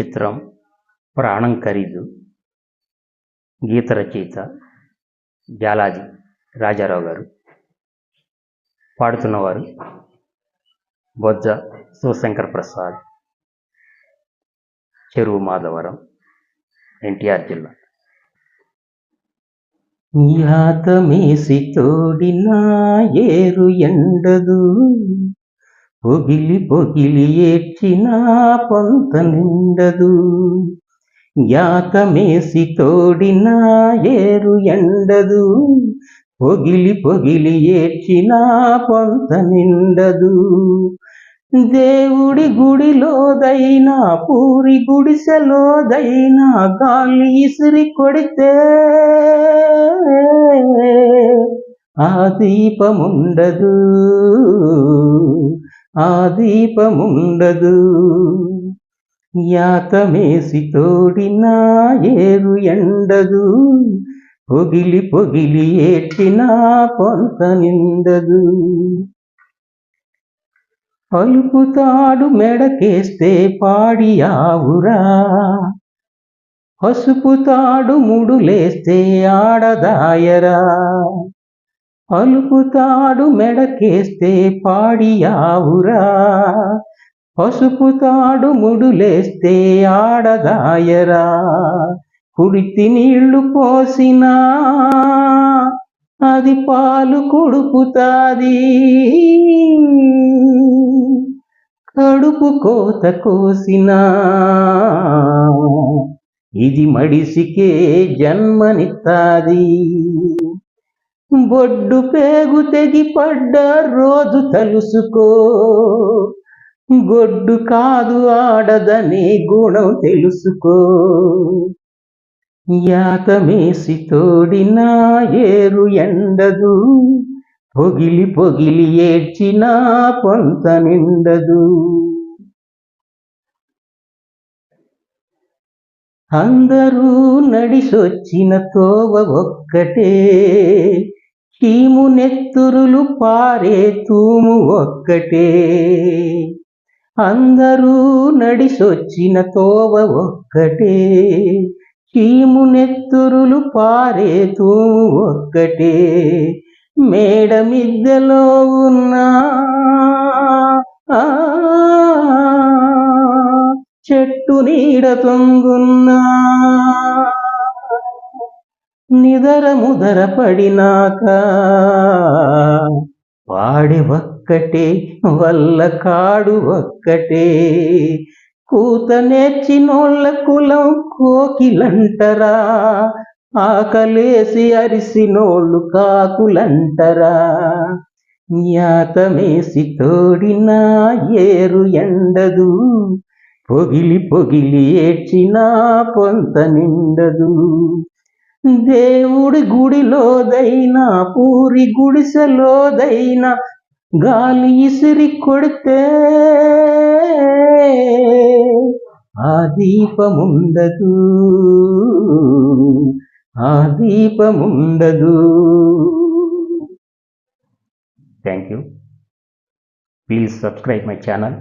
చిత్రం ప్రాణం ఖరీదు గీత రచయిత జాలాజీ రాజారావు గారు. పాడుతున్నవారు బొజ్జ శివశంకర్ ప్రసాద్ చెరువు మాధవరం ఎన్టీఆర్ జిల్లా. యాతమేసి తోడిన ఏరు ఎండదు. పొగిలి పొగిలి ఏడ్చినా పొంత నిండదు. యాతమేసి తోడినా ఏరు ఎండదు. పొగిలి పొగిలి ఏడ్చినా పొంత నిండదు. దేవుడి గుడిలోదైనా పూరి గుడిసెలోదైనా గాలి ఇసిరి కొడితే ఆ దీపముండదు. ఆ దీపముండదు. యాతమేసి తోడినా ఏరు ఎండదు. పొగిలి పొగిలి ఏటినా పొంత నిండదు పలుకుతాడు మెడకేస్తే పాడి ఆవురా. పసుపుతాడు ముడులేస్తే ఆడదాయరా. పలుకుతాడు మెడకేస్తే పాడి ఆవురా పసుపుతాడు ముడులేస్తే ఆడదాయరా కుడితి నీళ్ళు పోసినా అది పాలు కొడుకుతాది. కడుపు కోత కోసినా ఇది మడిసికే జన్మనిత్తాది. బొడ్డు పేగు తెగి పడ్డ రోజు తలుసుకో. గొడ్డు కాదు ఆడదనే గుణం తెలుసుకో. యాతమేసి తోడిన ఏరు ఎండదు. పొగిలి పొగిలి ఏడ్చినా పొంత నిండదు. అందరూ నడిసొచ్చిన తోవ ఒక్కటే. కీము నెత్తురులు పారే తూము ఒక్కటే. అందరూ నడిసొచ్చిన తోవ ఒక్కటే. కీము నెత్తురులు పారే తూము ఒక్కటే. మేడ మిద్దెలో ఉన్నా ఆ, చెట్టు నీడ తొంగున్నా నిదరముదర పడినాక వాడి ఒక్కటే వల్ల కాడు ఒక్కటే. కూత నేర్చినోళ్ళ కులం కోకిలంటరా ఆకలేసి అరిసినోళ్ళు కాకులంటరా. యాతమేసి తోడినా ఏరు ఎండదు పొగిలి పొగిలి ఏడ్చినా పొంత నిండదు. దేవుడి గుడిలోదైనా పూరి గుడిసెలోదైనా గాలి ఇసిరి కొడితే ఆ దీపముండదు. ఆ దీపముండదు. Thank you please subscribe my channel